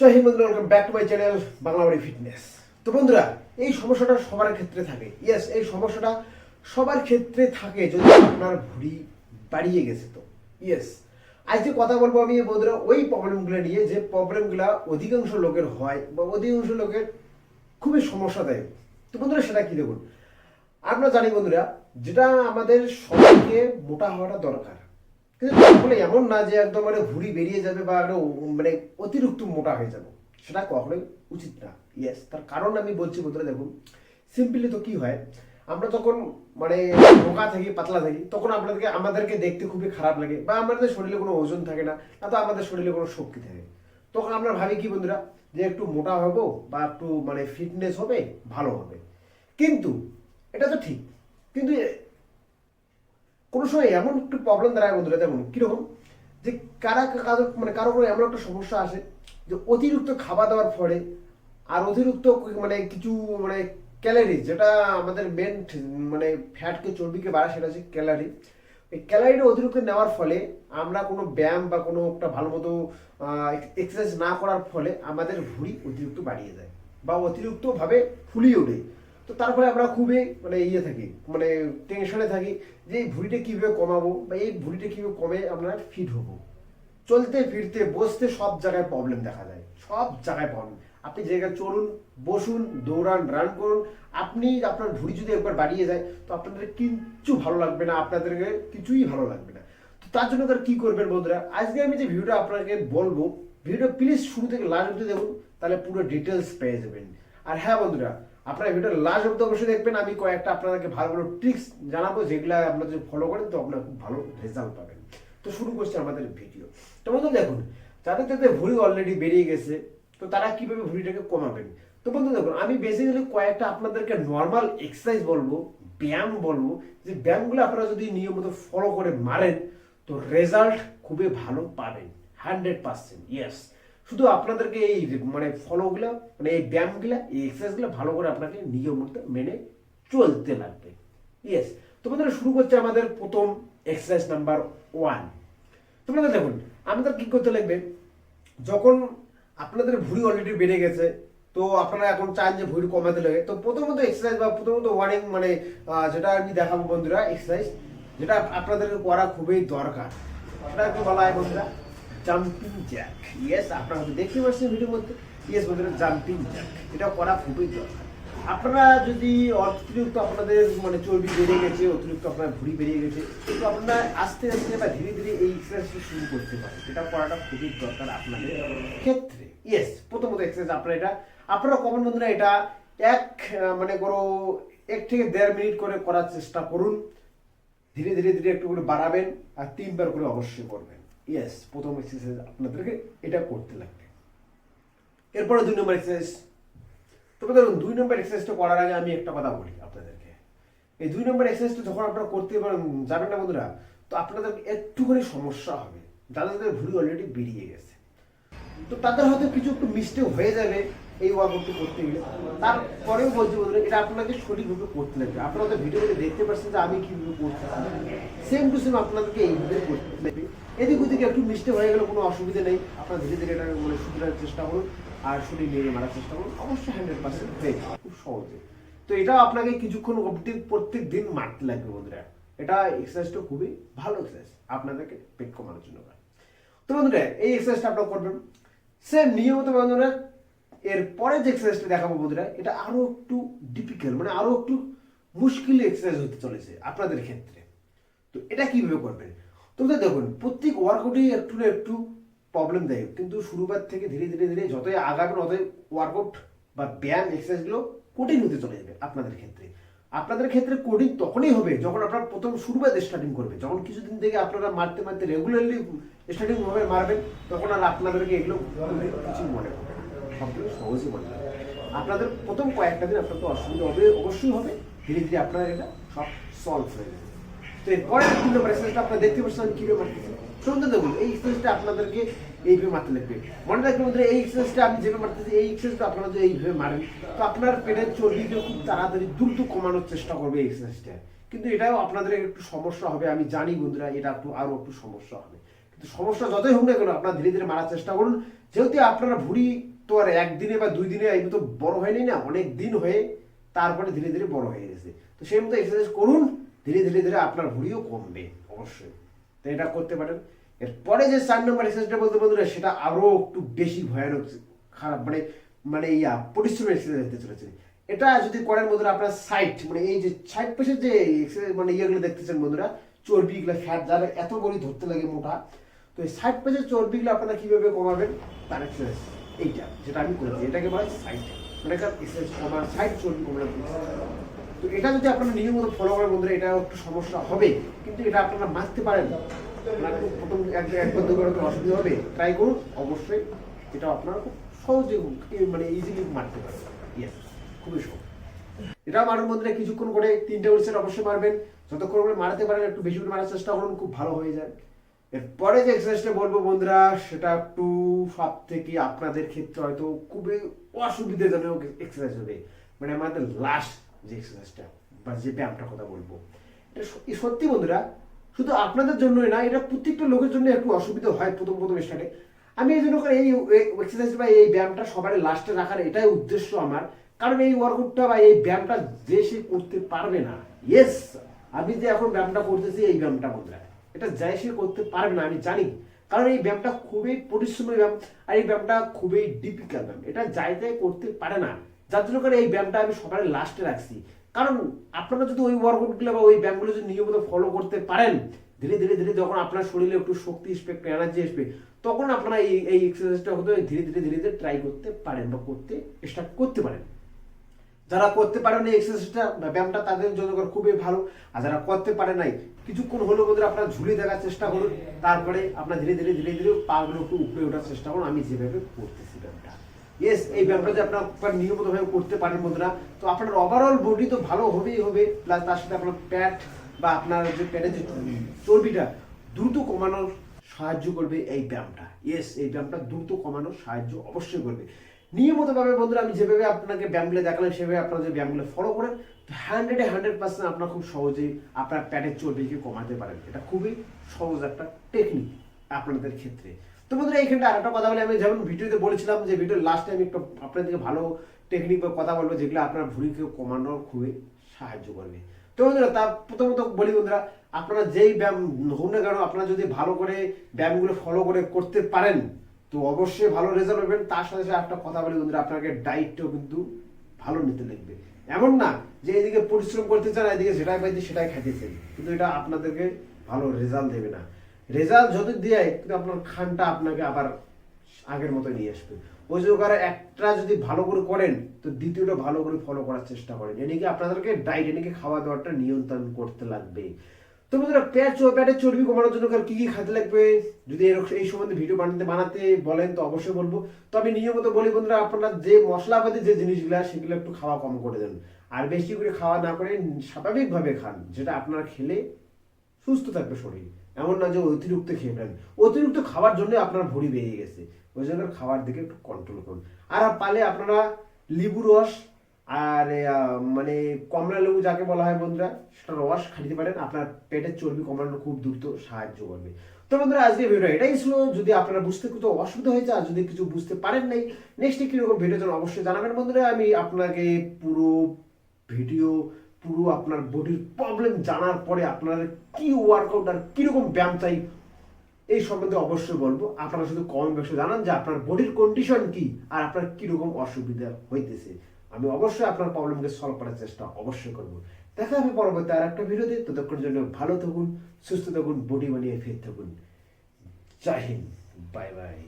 জয় হিন্দ বন্ধুরা welcome back to my channel Banglabari fitness তো বন্ধুরা, এই সমস্যাটা সবার ক্ষেত্রে থাকে। ইয়েস এই সমস্যাটা সবার ক্ষেত্রে থাকে যদি আপনার ভুঁড়ি বাড়িয়ে গেছে তো। ইয়েস আজকে কথা বলব আমি বন্ধুরা, ওই প্রবলেমগুলো নিয়ে যে প্রবলেমগুলো অধিকাংশ লোকের হয় বা অধিকাংশ লোকের খুবই সমস্যা দেয় তো বন্ধুরা, সেটা কি দেখুন? আমরা জানি বন্ধুরা, যেটা আমাদের সবাইকে মোটা হওয়াটা দরকার। কিন্তু এমন না যে একদম মানে ভুঁড়ি বেরিয়ে যাবে বা মানে অতিরিক্ত মোটা হয়ে যাবে। সেটা কখনোই উচিত না। ইয়েস তার কারণ আমি বলছি বন্ধুরা, দেখুন সিম্পলি তো কি হয়, আমরা যখন মানে রোগা থাকি, পাতলা থাকি, তখন আপনাদেরকে, আমাদেরকে দেখতে খুবই খারাপ লাগে বা আমাদের শরীরে কোনো ওজন থাকে না না তো আমাদের শরীরে কোনো শক্তি থাকে। তখন আমরা ভাবি কি বন্ধুরা, যে একটু মোটা হব বা একটু মানে ফিটনেস হবে, ভালো হবে। কিন্তু, এটা তো ঠিক। কিন্তু কোনো সময় এমন একটু প্রবলেম দাঁড়ায় বন্ধুরা, দেখুন, কীরকম? যে কারা কারও মানে কারও কোনো এমন একটা সমস্যা আসে যে অতিরিক্ত খাওয়া দাওয়ার ফলে আর অতিরিক্ত মানে কিছু মানে ক্যালারি যেটা আমাদের মেন মানে ফ্যাটকে চর্বিকে বাড়ায় সেটা হচ্ছে ক্যালারি এই ক্যালারিটা অতিরিক্ত নেওয়ার ফলে আমরা কোনো ব্যায়াম বা কোনো একটা ভালো মতো এক্সারসাইজ না করার ফলে আমাদের ভুঁড়ি অতিরিক্ত বাড়িয়ে যায় বা অতিরিক্তভাবে ফুলিয়ে ওঠে। তো তার ফলে আমরা খুবই মানে ইয়ে থাকি মানে টেনশনে থাকি যে এই ভুঁড়িটা কীভাবে কমাবো বা এই ভুঁড়িটা কীভাবে কমে আমরা ফিট হব। চলতে ফিরতে, বসতে সব জায়গায় প্রবলেম দেখা যায় সব জায়গায় প্রবলেম আপনি জায়গায় চলুন, বসুন, দৌড়ান রান করুন, আপনি আপনার ভুঁড়ি যদি একবার বাড়িয়ে যায়, তো আপনাদের কিচ্ছু ভালো লাগবে না, আপনাদেরকে কিছুই ভালো লাগবে না। তো তার জন্য তার কী করবেন বন্ধুরা, আজকে আমি যে ভিডিওটা আপনাকে বলব ভিডিও প্লিজ শুরু থেকে লাস্ট অব্দি দেখুন, তাহলে পুরো ডিটেলস পেয়ে যাবেন। আর হ্যাঁ বন্ধুরা আপনারা ভিডিও লাস্ট অব্দি অবশ্যই দেখবেন, আমি কয়েকটা আপনাদেরকে ভালো ভালো ট্রিক্স জানাব, যেগুলো আপনারা যদি ফলো করেন, তো আপনারা খুব ভালো রেজাল্ট পাবেন। তো শুরু করছি আমাদের ভিডিও তো বন্ধু দেখুন, যাদের যাদের ভুঁড়ি অলরেডি বেরিয়ে গেছে, তো তারা কীভাবে ভুঁড়িটাকে কমাবেন? তো বন্ধু দেখুন, আমি বেসিক্যালি কয়েকটা আপনাদেরকে নর্মাল এক্সারসাইজ বলব, ব্যায়াম বলব, যে ব্যায়ামগুলো আপনারা যদি নিয়মিত ফলো করে মারেন, তো রেজাল্ট খুবই ভালো পাবেন। হান্ড্রেড পার্সেন্ট ইয়েস শুধু আপনাদেরকে এই মানে ফলোগুলো মানে এই ব্যায়ামগুলো, এই এক্সারসাইজগুলো ভালো করে আপনাকে নিয়মিত মেনে চলতে লাগবে। ইয়েস তোমাদের শুরু করছে আমাদের প্রথম এক্সারসাইজ নাম্বার ওয়ান তোমরা দেখুন, আমাদের কি করতে লাগবে? যখন আপনাদের ভুঁড়ি অলরেডি বেড়ে গেছে, তো আপনারা এখন চান যে ভুঁড়ি কমাতে লাগে, তো প্রথমত এক্সারসাইজ বা প্রথমত ওয়ার্নিং মানে যেটা আমি দেখাবো বন্ধুরা এক্সারসাইজ যেটা আপনাদেরকে করা খুবই দরকার। সেটা একটু বলা হয় বন্ধুরা। জাম্পিং জ্যাক ইয়েস আপনারা হয়তো দেখতে পাচ্ছেন ভিডিওর মধ্যে ইয়েস বন্ধুরা জাম্পিং জ্যাক এটা করা খুবই দরকার। আপনারা যদি অতিরিক্ত আপনাদের মানে চর্বি বেড়ে গেছে, অতিরিক্ত আপনার ভুঁড়ি বেরিয়ে গেছে, তো আপনারা আস্তে আস্তে বা ধীরে ধীরে এই এক্সারসাইজটা শুরু করতে পারেন। এটা করাটা খুবই দরকার আপনাদের ক্ষেত্রে। ইয়েস প্রথমত এক্সারসাইজ আপনারা এটা আপনারা কমন বন্ধুরা এটা এক মানে করো এক থেকে দেড় মিনিট করে করার চেষ্টা করুন। ধীরে ধীরে ধীরে একটু করে বাড়াবেন আর তিনবার করে অবশ্যই করবেন। ইয়েস প্রথম এক্সারসাইজ আপনাদেরকে এটা করতে লাগবে। এরপরে দুই নম্বর এক্সারসাইজ তবে ধরুন, দুই নম্বর এক্সারসাইজটা করার আগে আমি একটা কথা বলি আপনাদেরকে। এই দুই নম্বর এক্সারসাইজটা যখন আপনারা করতে পারেন যাবেন না বন্ধুরা, তো আপনাদের একটুখানি সমস্যা হবে। যাদের যাদের ভুঁড়ি অলরেডি বেরিয়ে গেছে। তো তাদের হয়তো কিছু একটু মিস্টেক হয়ে যাবে এই ওয়ার্কআউটটি করতে গেলে। তারপরেও বলছি বন্ধুরা, এটা আপনাকে সঠিকভাবে করতে লাগবে। আপনারা তো ভিডিওতে দেখতে পাচ্ছেন যে আমি কীভাবে করতে সেম টু সেম আপনাদেরকে এইভাবে করতে লাগবে। এদিক ওদিকে একটু মিস্টেক হয়ে গেলে, কোনো অসুবিধা নেই। আপনারা ধীরে ধীরে এটা মানে শুধরানোর চেষ্টা করুন, আর শরীর নিয়ে মারার চেষ্টা করুন। অবশ্যই হান্ড্রেড পার্সেন্ট হয়ে যাবে, খুব সহজে। তো এটা আপনাকে কিছুক্ষণ অবধি প্রত্যেক দিন মারতে লাগবে বন্ধুরা। এটা এক্সারসাইজটা খুবই ভালো এক্সারসাইজ আপনাদেরকে পেট কমানোর জন্য তো বন্ধুরা, এই এক্সারসাইজটা আপনারা করবেন। সেম নিয়মিত বন্ধুরা, এর পরে যে এক্সারসাইজটা দেখাবো বন্ধুরা, এটা আরও একটু ডিফিকাল্ট মানে আরও একটু মুশকিল এক্সারসাইজ হতে চলেছে আপনাদের ক্ষেত্রে। তো এটা কীভাবে করবেন? তো বন্ধুরা দেখুন, প্রত্যেক ওয়ার্কআউটে একটু না একটু প্রবলেম দেয়। কিন্তু শুরুবার থেকে ধীরে ধীরে ধীরে যতই আগাবেন ততই ওয়ার্কআউট বা ব্যায়াম এক্সারসাইজগুলো কঠিন হতে চলে যাবে আপনাদের ক্ষেত্রে। আপনাদের ক্ষেত্রে কঠিন তখনই হবে যখন আপনারা প্রথম শুরুবাদ স্টার্টিং করবে। যখন কিছুদিন থেকে আপনারা মারতে মারতে রেগুলারলি স্টার্টিং ভাবে মারবেন, তখন আর আপনাদেরকে এগুলো কিছু মনে হবে সবগুলো সহজই মনে হবে। আপনাদের প্রথম কয়েকটা দিন আপনাদের অসুবিধা হবে, অবশ্যই হবে। ধীরে ধীরে আপনার এটা সব সলভ হয়ে যাবে। তো এরপরে তিন নম্বর এক্সারসাইজটা আপনারা দেখতে পাচ্ছেন কীভাবে মারতেছি শুনতে দেখুন, এই এক্সারসাইজটা আপনাদেরকে এইভাবে মারতে লাগবে। মনে রাখবেন বন্ধুরা, এই এক্সারসাইজটা আমি যেভাবে মারতেছি, এই এক্সারসাইজটা আপনারা যদি এইভাবে মারেন, তো আপনার পেটের চর্বিকে খুব তাড়াতাড়ি দ্রুত কমানোর চেষ্টা করবে এই এক্সারসাইজটা কিন্তু এটাও আপনাদের একটু সমস্যা হবে, আমি জানি বন্ধুরা, এটা একটু, আরও একটু সমস্যা হবে। কিন্তু সমস্যা যতই হোক না কেন, আপনারা ধীরে ধীরে মারার চেষ্টা করুন। যেহেতু আপনারা ভুঁড়ি তো আর একদিনে বা দুই দিনে এই তো বড় হয়নি না, অনেক দিন হয়ে তারপরে ধীরে ধীরে বড় হয়ে গেছে। তো সেই মতো এক্সারসাইজ করুন ধীরে ধীরে ধীরে আপনার ভুঁড়িও কমবে, অবশ্যই। তো এটা করতে পারেন। এরপরে যে চার নম্বর এক্সারসাইজটা বলতে বন্ধুরা, সেটা আরও একটু বেশি ভয়ানক, খারাপ মানে মানে ইয়া, পরিশ্রমের এক্সারসাইজ হতে চলেছে। এটা যদি করেন বন্ধুরা, আপনার সাইট মানে এই যে সাইড পেশে যে exercise মানে ইয়েগুলো দেখতেছেন বন্ধুরা, চর্বিগুলো ফ্যাট যারা এত বড়ি ধরতে লাগে মোটা, তো এই সাইড পেশে চর্বিগুলো আপনারা কীভাবে কমাবেন? তার এক্সারসাইজ এইটা, যেটা আমি করেছি। এটাকে বলা হয় সাইট মানে এক্সারসাইজ কমার সাইড চর্বি কমানোর। তো এটা যদি আপনারা নিয়মিত ফলো করেন বন্ধুরা এটা একটু সমস্যা হবে, কিন্তু এটা আপনারা মারতে পারেন। প্রথম এক- একবার, দুবার অসুবিধা হবে ট্রাই করুন, অবশ্যই এটা আপনারা খুব সহজে মানে ইজিলি মারতে পারবেন। ইয়েস খুবই সহজ। এটা মারুন বন্ধুরা, কিছুক্ষণ করে তিনটে উড়ছেন অবশ্যই মারবেন। যতক্ষণ করে মারাতে পারেন, একটু বেশি করে মারার চেষ্টা করুন, খুব ভালো হয়ে যায় এরপরে যে এক্সারসাইজটা বলব বন্ধুরা, সেটা একটু সব থেকে আপনাদের ক্ষেত্রে হয়তো খুবই অসুবিধাজনক এক্সারসাইজ হবে। মানে আমাদের লাস্ট যে এক্সারসাইজটা বা যে ব্যায়ামটার কথা বলব। এটা সত্যি বন্ধুরা, শুধু আপনাদের জন্যই না, এটা প্রত্যেকটা লোকের জন্য একটু অসুবিধা হয় প্রথম প্রথম স্টার্টে। আমি এই জন্য এই এক্সারসাইজ বা এই ব্যায়ামটা সবার লাস্টে রাখার এটাই উদ্দেশ্য আমার। কারণ এই ওয়ার্কআউটটা বা এই ব্যায়ামটা যে সে করতে পারবে না ইয়েস আমি যে এখন ব্যায়ামটা করতেছি, এই ব্যায়ামটা বন্ধুরা, এটা যাই সে করতে পারবে না, আমি জানি। কারণ এই ব্যায়ামটা খুবই পরিশ্রমী ব্যায়াম, আর এই ব্যায়ামটা খুবই ডিফিকাল্ট ব্যায়াম, এটা যাই করতে পারে না। যার জন্য করে এই ব্যায়ামটা আমি সকালে লাস্টে রাখছি। কারণ আপনারা যদি ওই ওয়ার্কআউটগুলো বা ওই ব্যায়ামগুলো যদি নিয়মিত ফলো করতে পারেন, ধীরে ধীরে ধীরে যখন আপনার শরীরে একটু শক্তি আসবে, একটু এনার্জি আসবে, তখন আপনারা এই এই এক্সারসাইজটা হতে ধীরে ধীরে ধীরে ধীরে ট্রাই করতে পারেন বা করতে স্টার্ট করতে পারেন। যারা করতে পারেন এই এক্সারসাইজটা ব্যায়ামটা, তাদের জন্য খুবই ভালো। আর যারা করতে পারে নাই, কিছুক্ষণ হলেও বন্ধুরা আপনারা ঝুলে দেখার চেষ্টা করুন। তারপরে আপনার ধীরে ধীরে ধীরে ধীরে পাগুলো একটু উপরে ওঠার চেষ্টা করুন। আমি যেভাবে করতেছি ব্যায়ামটা। ইয়েস এই ব্যায়ামটা যে আপনার নিয়মিতভাবে করতে পারেন বন্ধুরা। তো আপনার ওভারঅল বডি তো ভালো হবেই হবে প্লাস তার সাথে আপনার প্যাট বা আপনার যে প্যাটের যে চর্বিটা দ্রুত কমানোর সাহায্য করবে এই ব্যায়ামটা। ইয়েস এই ব্যায়ামটা দ্রুত কমানোর সাহায্য অবশ্যই করবে। নিয়মিতভাবে বন্ধুরা, আমি যেভাবে আপনাকে ব্যায়ামগুলো দেখালাম, সেভাবে আপনারা যে ব্যায়ামগুলো ফলো করেন, তো হান্ড্রেডে হান্ড্রেড পার্সেন্ট আপনার খুব সহজেই আপনার প্যাটের চর্বিকে কমাতে পারেন। এটা খুবই সহজ একটা টেকনিক আপনাদের ক্ষেত্রে। তো বন্ধুরা, এইখানটা আরেকটা কথা বলে, আমি যেমন ভিডিওতে বলেছিলাম যে ভিডিওর লাস্টে আমি একটু আপনাদেরকে ভালো টেকনিক বা কথা বলব যেগুলো আপনার ভুঁড়িকে কমানোর খুবই সাহায্য করবে। তো বন্ধুরা, তা প্রথমত বলি বন্ধুরা, আপনারা যেই ব্যায়াম হোক না কেন, আপনারা যদি ভালো করে ব্যায়ামগুলো ফলো করে করতে পারেন, তো অবশ্যই ভালো রেজাল্ট পাবেন। তার সাথে সাথে একটা কথা বলি বন্ধুরা, আপনাকে ডায়েটটাও কিন্তু ভালো নিতে লাগবে। এমন না যে এদিকে পরিশ্রম করতে চান এদিকে যেটাই পাইছে সেটাই খাইতেছেন। কিন্তু এটা আপনাদেরকে ভালো রেজাল্ট দেবে না। রেজাল্ট যত দেয়, কিন্তু আপনার খানটা আপনাকে আবার আগের মতো নিয়ে আসবে। ওই জন্য একটা যদি ভালো করে করেন, তো দ্বিতীয়টা ভালো করে ফলো করার চেষ্টা করেন। এদিকে আপনাদেরকে ডায়েট এদিকে খাওয়া দাওয়াটা নিয়ন্ত্রণ করতে লাগবে? তো বন্ধুরা পেট পেটের চর্বি কমানোর জন্য কি কি খেতে লাগবে? যদি এরকম এই সম্বন্ধে ভিডিও বানাতে বানাতে বলেন, তো অবশ্যই বলব। তো আমি নিয়মিত বলি বন্ধুরা, আপনারা যে মশলাপাতি, যে জিনিসগুলো, সেগুলো একটু খাওয়া কম করে দেন। আর বেশি করে খাওয়া না করে স্বাভাবিকভাবে খান, যেটা আপনারা খেলে সুস্থ থাকবে শরীর। এমন না যে অতিরিক্ত খেয়ে ফেলেন। অতিরিক্ত খাওয়ার জন্য আপনার ভুঁড়ি বেরিয়ে গেছে। ওই জন্য খাওয়ার দিকে একটু কন্ট্রোল করুন। আর পালে আপনারা লেবু রস আর মানে কমলা লেবু যাকে বলা হয় বন্ধুরা সেটা রস খাইতে পারেন। আপনার পেটের চর্বি কমানো খুব দ্রুত সাহায্য করবে। তো বন্ধুরা আজকে ভিডিও এটাই ছিল। যদি আপনারা বুঝতে কিছু অসুবিধা হয়েছে আর যদি কিছু বুঝতে পারেন নাই নেক্সট কীরকম ভিডিও জন্য অবশ্যই জানাবেন। বন্ধুরা, আমি আপনাকে পুরো ভিডিও পুরো আপনার বডির প্রবলেম জানার পরে আপনার কি ওয়ার্কআউট আর কীরকম ব্যায়াম চাই, এই সম্বন্ধে অবশ্যই বলব। আপনারা শুধু কমেন্ট বক্সে জানান যে আপনার বডির কন্ডিশন কি আর আপনার কীরকম অসুবিধা হইতেছে। আমি অবশ্যই আপনার প্রবলেমকে সলভ করার চেষ্টা অবশ্যই করব। দেখা হবে পরবর্তী আর একটা ভিডিওতে। ততক্ষণের জন্য ভালো থাকুন, সুস্থ থাকুন বডি বানিয়ে ফিট থাকুন। জয় হিন্দ বাই বাই